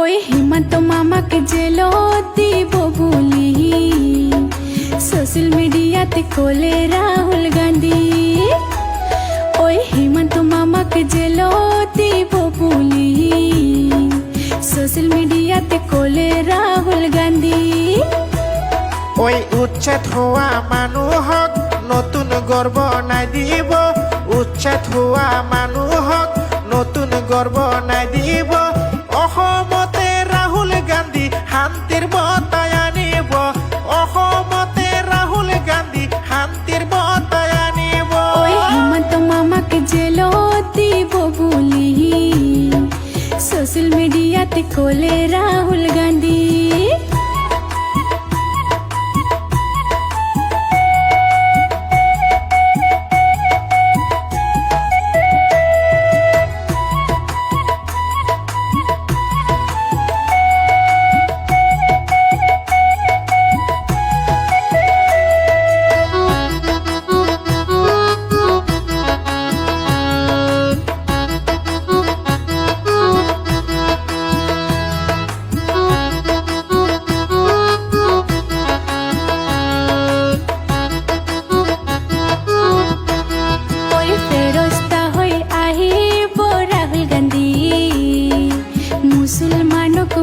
ওই হিমন্ত মামাকে জেল দিব বলি। সোশ্যাল মিডিয়াতে কোলে রাহুল গান্ধী। ওই হিমন্ত মামাকে জেল দিব বলি। সোশ্যাল মিডিয়াতে কোলে রাহুল গান্ধী। ওই উচ্ছেদ হোৱা মানুহক নতুন গর্ব নাই দিব। উচ্ছেদ হোৱা মানুহক নতুন গর্ব নাই দিব। মিডিয়াতে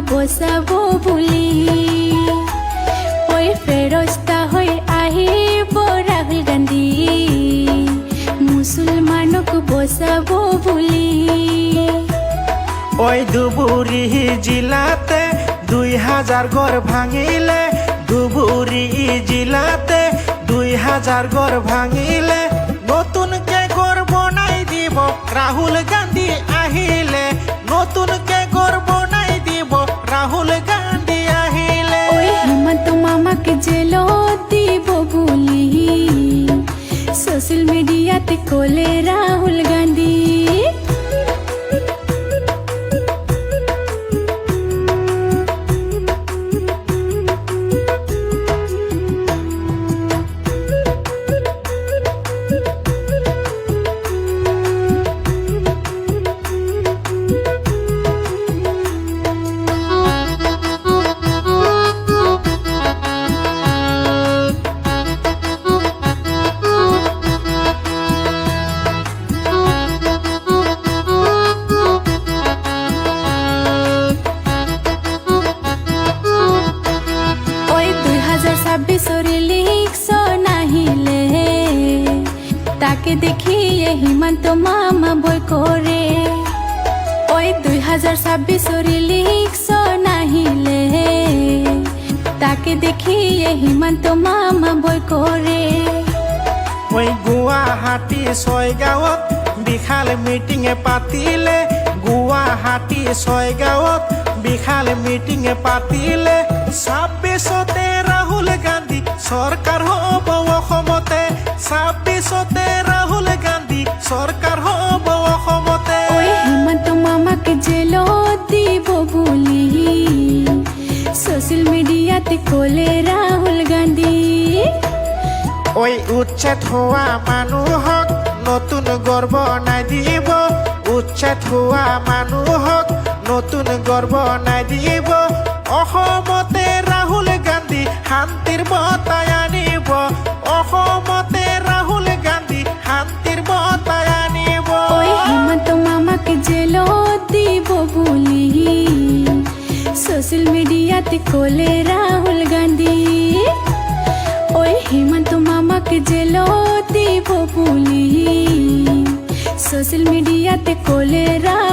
বসাবো বুলি। ওই ফেরস্তা হই আহিব রাহুল গান্ধী। মুসলমানক বসাবো বুলি। ওই ধুবুৰী জিলাতে দুই হাজাৰ ঘৰ ভাঙিলে ধুবুৰী জিলাতে দুই হাজাৰ ঘৰ ভাঙিলে নতুনকে ঘৰ বনাই দিব? ৰাহুল গান্ধী আহিলে নতুনকে ঘৰ বনাই মিডিয়াতে কোলে রাহুল গান্ধী। ছাব্বিশর লিখছ নাহিলে তাকে দেখিয়ে হিমন্ত মামা বই করে ওই দুই হাজার ছাব্বিশর লিখছ নাহিলে তাকে দেখিয়ে হিমন্ত মামা বই করে ওই গুৱাহাটী ছয়গাঁৱত বিশাল মিটিঙে পাতিলে গুৱাহাটী ছয়গাঁৱত বিশাল মিটিঙে পাতিলে ছাব্বিছতে ৰাহুল গান্ধী চৰকাৰ হ'ব অসমতে। ছাব্বিছতে ৰাহুল গান্ধী চৰকাৰ হ'ব অসমতে। ওই হিমন্ত মামাকে জেল দিব বলি। সোশ্যাল মিডিয়াতে কোলে রাহুল গান্ধী। ওই উচ্ছেদ হোৱা মানুহক নতুন গৰ্ব নাই দিব। উচ্ছেদ হোৱা মানুহক নতুন গৰ্ব নাই দিব অসমতে ৰাহুল গান্ধী শান্তিৰ বতাই আনিব। অসমতে ৰাহুল গান্ধী শান্তিৰ বতাই আনিব। হিমন্ত মামাকে জেল দিব বলি। সোশ্যাল মিডিয়াতে কোলে রাহুল গান্ধী। ওই হিমন্ত মামাকে জেল দিব বলি। সোশ্যাল মিডিয়াতে কোলে রাহুল